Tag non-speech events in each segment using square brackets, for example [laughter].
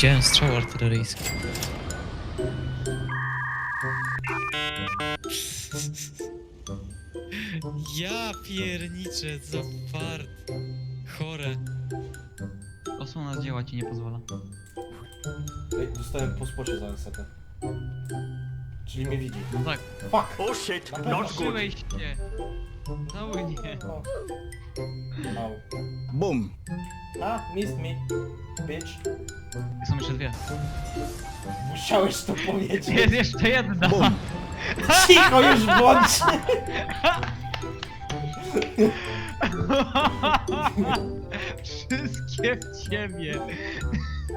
Widziałem strzał artyleryjski. Ja pierniczę, co fart. Chore. Osłona z dzieła ci nie pozwala. Ej, dostałem po spocie za resetę. Czyli mnie widzi. No tak. Fuck! Oh shit, not good. Się. Cały nie. O. Au. Boom. A, missed me. Bitch. Są jeszcze dwie. Musiałeś to powiedzieć. [laughs] Jest jeszcze jedna. Boom. Cicho już bądź! [laughs] Wszystkie w ciebie.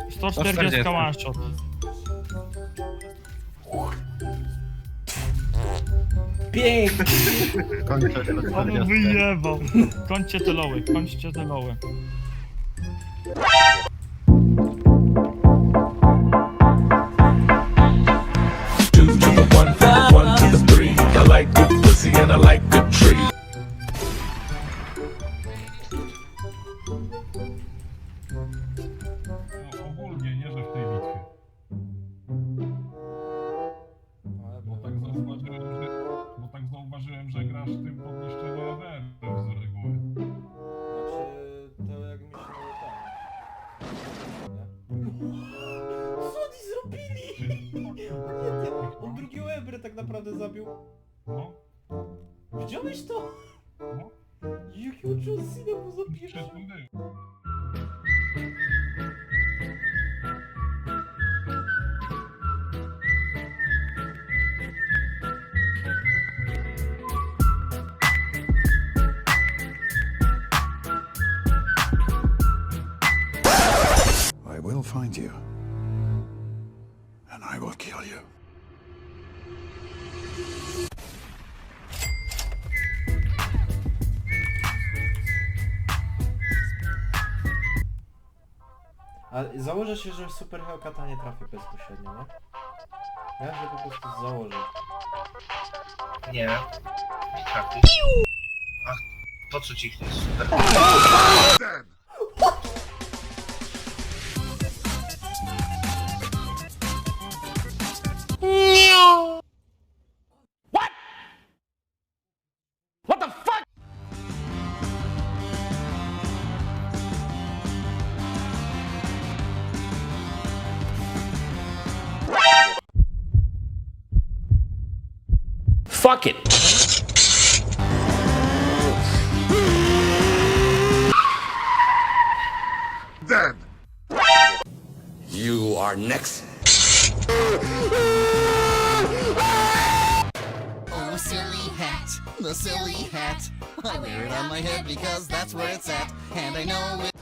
140 one shot. Pięknie! On wyjebał. Kończcie te loły, kończcie te loły. I will find you. And I will kill you. A założę się, że Super Hellcata nie trafi bezpośrednio, nie? Ja się po prostu założę. Nie. Nie trafi. Ach, po co ci chcesz super? Fuck it. You are next. Oh, silly hat, the silly hat. I wear it on my head because that's where it's at, and I know it.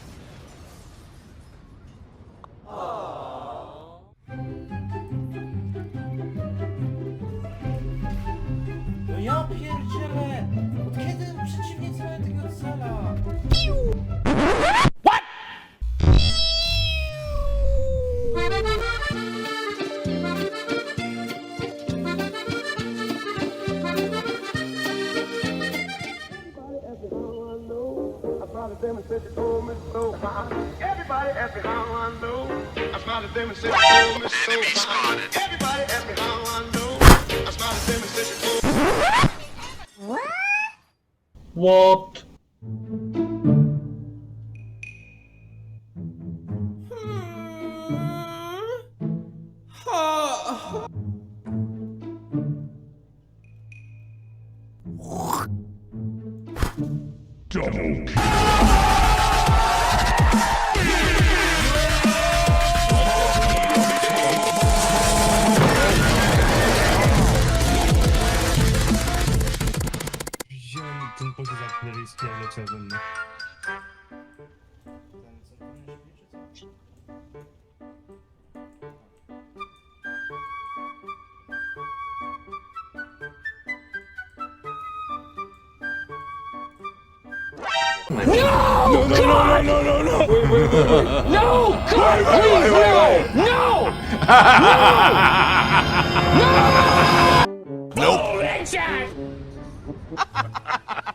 Everybody ask me how I know. I smile at them and say, oh, Miss So Fine. Everybody ask I know. I smile at them and say, oh. What? Hmm. 등포시장 플레이스트 열려 적은 No! God! No, no, no, no! Wait, wait, wait, wait. No! God, wait, wait, please, wait, wait, wait. no! No! No! Nope. Oh, Richard!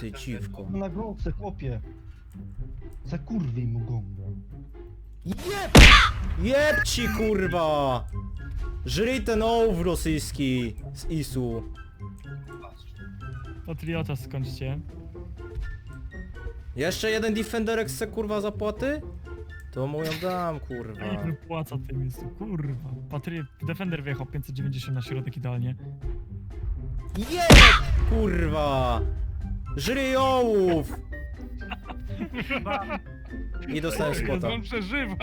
ty dziwko. Na głowce, chłopie. Zakurwij mu gonga. Jeb! Jeb ci kurwa! Żryj ten ołów rosyjski z ISU. Patriota skończcie. Jeszcze jeden defenderek chce kurwa zapłaty? To mu ją dam kurwa. I wypłaca tym miejscu, kurwa. Patry... Defender wjechał 590 na środek idealnie. Jeb! Kurwa! Żryj ołów! I dostałem spota. On przeżywa.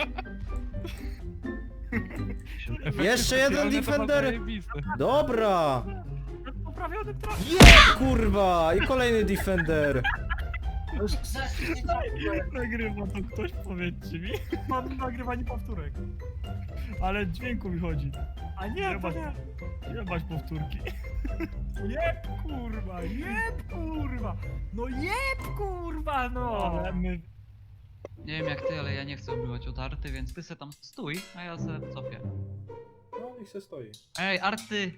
Jeszcze jeden defender! Dobra! Poprawiony. Jeb kurwa! I kolejny defender! Nagrywa to ktoś, powiedzcie mi. Mam nagrywanie powtórek. Ale dźwięku mi chodzi. A nie, jebać, jebać powtórki. Jeb kurwa, jeb kurwa. No jeb kurwa, no. Ale my... Nie wiem jak ty, ale ja nie chcę obywać od Arty, więc ty se tam stój, a ja se copię. No niech se stoi. Ej, Arty!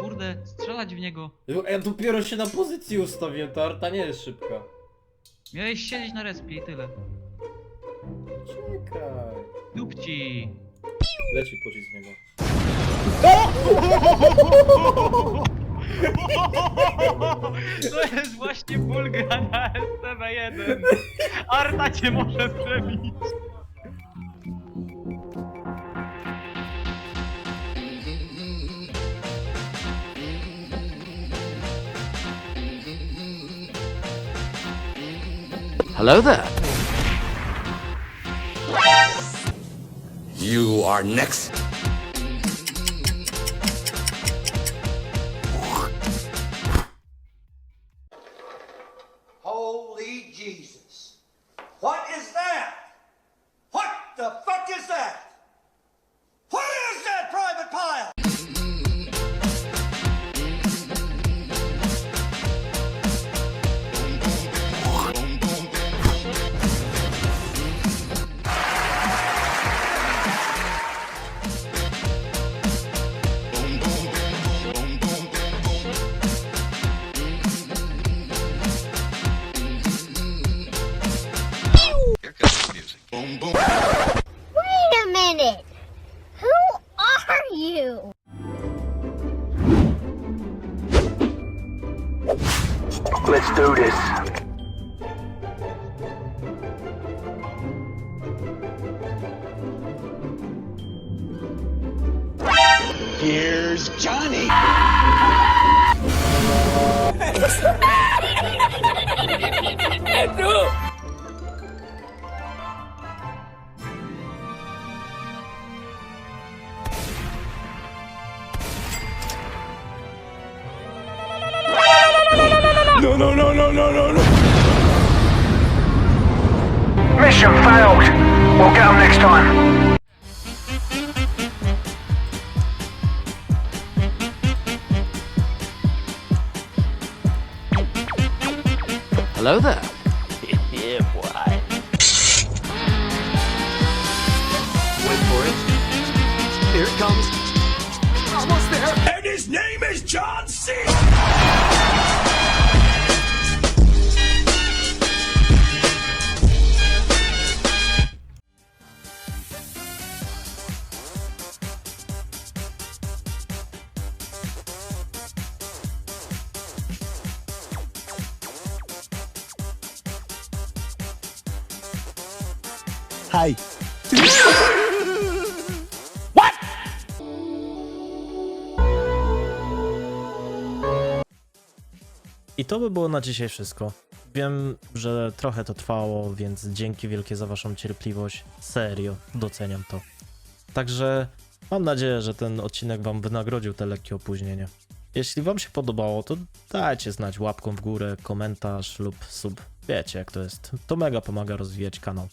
Kurde, strzelać w niego. Ja dopiero się na pozycji ustawiłem, ta arta nie jest szybka. Miałeś siedzieć na respie i tyle. Czekaj. Dupci! Leci pocisk z niego. To jest właśnie ból grania STB1. Arta cię może przebić. Hello there. You are next. Wait a minute! Who are you? Let's do this. Here's Johnny. [laughs] No, no, no, no, no, no, no. Mission failed. We'll get them next time. Hello there. Wait for it. Here it comes. Almost there. And his name is John C. Hi. I to by było na dzisiaj wszystko. Wiem, że trochę to trwało, więc dzięki wielkie za waszą cierpliwość. Serio, doceniam to. Także mam nadzieję, że ten odcinek wam wynagrodził te lekkie opóźnienie. Jeśli wam się podobało, to dajcie znać łapką w górę, komentarz lub sub. Wiecie jak to jest. To mega pomaga rozwijać kanał.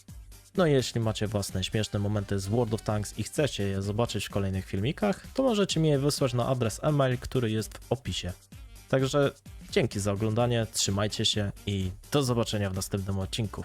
No i jeśli macie własne śmieszne momenty z World of Tanks i chcecie je zobaczyć w kolejnych filmikach, to możecie mi je wysłać na adres e-mail, który jest w opisie. Także dzięki za oglądanie, trzymajcie się i do zobaczenia w następnym odcinku.